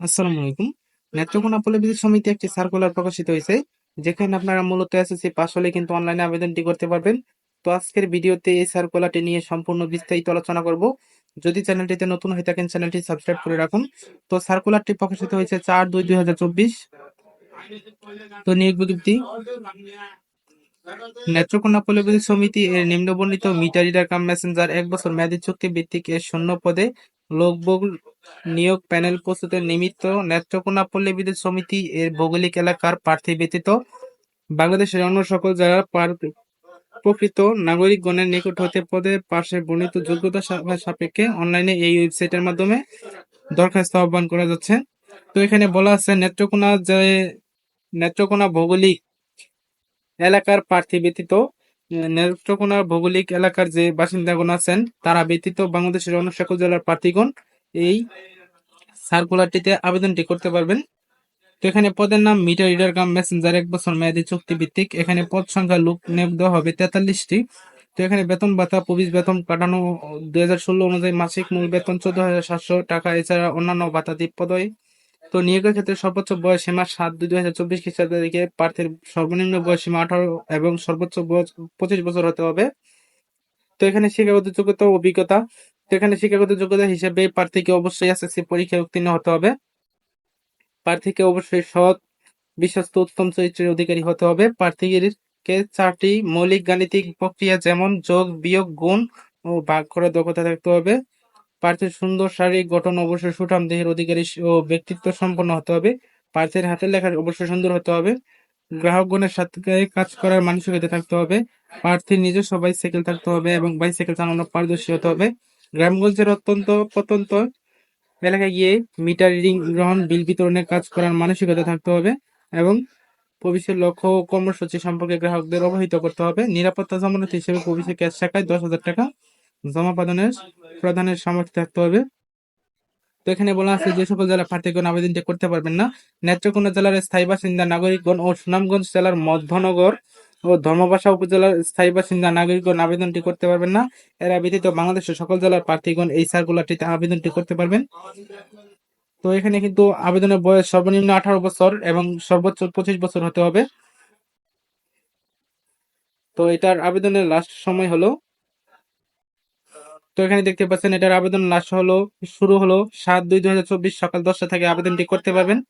আসসালামু আলাইকুম। নেত্রকোনা পল্লী সমিতি একটি সার্কুলার প্রকাশিত হয়েছে, যেখানে আপনারা মূলত এসএসসি পাস হলে কিন্তু অনলাইনে আবেদনটি করতে পারবেন। তো আজকের ভিডিওতে এই সার্কুলারটি নিয়ে সম্পূর্ণ বিস্তারিত আলোচনা করব। যদি চ্যানেলটিতে নতুন হয়ে থাকেন, চ্যানেলটি সাবস্ক্রাইব করে রাখুন। তো সার্কুলারটি প্রকাশিত হয়েছে চার দুই দুই হাজার চব্বিশ। তো নিয়োগ বিজ্ঞপ্তি। নেত্রকোনা পল্লী সমিতি এর নিম্নবর্ণিত মিটার রিডার কাম মেসেঞ্জার এক বছর মেয়াদী চুক্তি ভিত্তিক এর শূন্য পদে লোকবহুল নিয়োগ প্যানেল প্রস্তুতের নিমিত্ত নেত্রকোনা পল্লী বিদ্যুৎ সমিতি এর ভৌগোলিক এলাকার প্রার্থী ব্যতীত বাংলাদেশের অন্য সকল জেলার প্রকৃত নাগরিকগণের নিকট হতে পদের পাশে বর্ণিত যোগ্যতা সাপেক্ষে অনলাইনে এই ওয়েবসাইটের মাধ্যমে দরখাস্ত আহ্বান করা যাচ্ছে। তো এখানে বলা আছে, নেত্রকোনা যে নেত্রকোনা ভৌগোলিক এলাকার প্রার্থী ব্যতীত নেত্রকোনা ভৌগোলিক এলাকার যে বাসিন্দাগণ আছেন, তারা ব্যতীত বাংলাদেশের অন্য সকল জেলার প্রার্থীগণ এই সার্কুলারটিতে আবেদনটি করতে পারবেন। তো এখানে পদের নাম মিটার রিডার কাম মেসেঞ্জার, এক বছর মেয়াদি চুক্তি ভিত্তিক এখানে পদ সংখ্যা লোক নিয়োগ দেওয়া হবে তেতাল্লিশটি। তো এখানে বেতন ভাতা প্রবিশ বেতন কাটানো, দুই হাজার ষোলো অনুযায়ী মাসিক মূল বেতন চোদ্দ হাজার সাতশো টাকা। এছাড়া অন্যান্য ভাতা পদই তো নিয়োগের ক্ষেত্রে সর্বোচ্চ বয়স সীমা সাত দুই দুই হাজার চব্বিশ খ্রিস্টাব্দ থেকে প্রার্থীর সর্বনিম্ন বয়স সীমা আঠারো এবং সর্বোচ্চ বয়স পঁচিশ বছর হতে হবে। তো এখানে শিক্ষাগত যোগ্যতা অভিজ্ঞতা। তো এখানে শিক্ষাগত যোগ্যতা হিসেবে প্রার্থীকে অবশ্যই এসএসসি পরীক্ষায় উত্তীর্ণ হতে হবে। প্রার্থীকে অবশ্যই সৎ, বিশ্বস্ত, উত্তম চরিত্রের অধিকারী হতে হবে। প্রার্থীকে চারটি মৌলিক গাণিতিক প্রক্রিয়া যেমন যোগ, বিয়োগ, গুণ ও ভাগ করার দক্ষতা থাকতে হবে। প্রার্থীর সুন্দর শারীরিক গঠন অবশ্যই সুঠাম দেহের অধিকারী ও ব্যক্তিত্ব সম্পন্ন হতে হবে। প্রার্থীর হাতের লেখা অবশ্যই সুন্দর হতে হবে। গ্রাহকগণের সাথে কাজ করার মানসিকতা থাকতে হবে। প্রার্থীর নিজস্ব বাইসাইকেল থাকতে হবে এবং বাইসাইকেল চালানো পারদর্শী হতে হবে। গ্রামগঞ্জের অত্যন্ত প্রত্যন্ত এলাকায় গিয়ে মিটার রিডিং গ্রহণ, বিল বিতরণের কাজ করার মানসিকতা থাকতে হবে এবং ভবিষ্যৎ লক্ষ্য ও কর্মসূচি সম্পর্কে গ্রাহকদের অবহিত করতে হবে। নিরাপত্তা জামানত হিসেবে ভবিষ্যৎ ক্যাশ শাখায় দশ হাজার টাকা জমা প্রদানের সামর্থ্য থাকতে হবে। তো এখানে বলা আছে যে সকল জেলা প্রার্থীগণ আবেদনটি করতে পারবেন না, নেত্রকোনা জেলার স্থায়ী বাসিন্দা, নাগরিকগণ ও সুনামগঞ্জ জেলার মধ্যনগর ও ধর্মবাসা উপজেলার স্থায়ী বাসিন্দা, নাগরিকগণ আবেদনটি করতে পারবেন না। এরা ব্যতীত বাংলাদেশের সকল জেলার প্রার্থীগণ এই সার্কুলারটিতে আবেদনটি করতে পারবেন। তো এখানে কিন্তু আবেদনের বয়স সর্বনিম্ন আঠারো বছর এবং সর্বোচ্চ পঁচিশ বছর হতে হবে। তো এটার আবেদনের লাস্ট সময় হলো তো এখানে দেখতে পাচ্ছেন, এটার আবেদন লাস্ট হলো, শুরু হলো সাত দুই দুই সকাল দশটা থেকে আবেদনটি করতে পারবেন।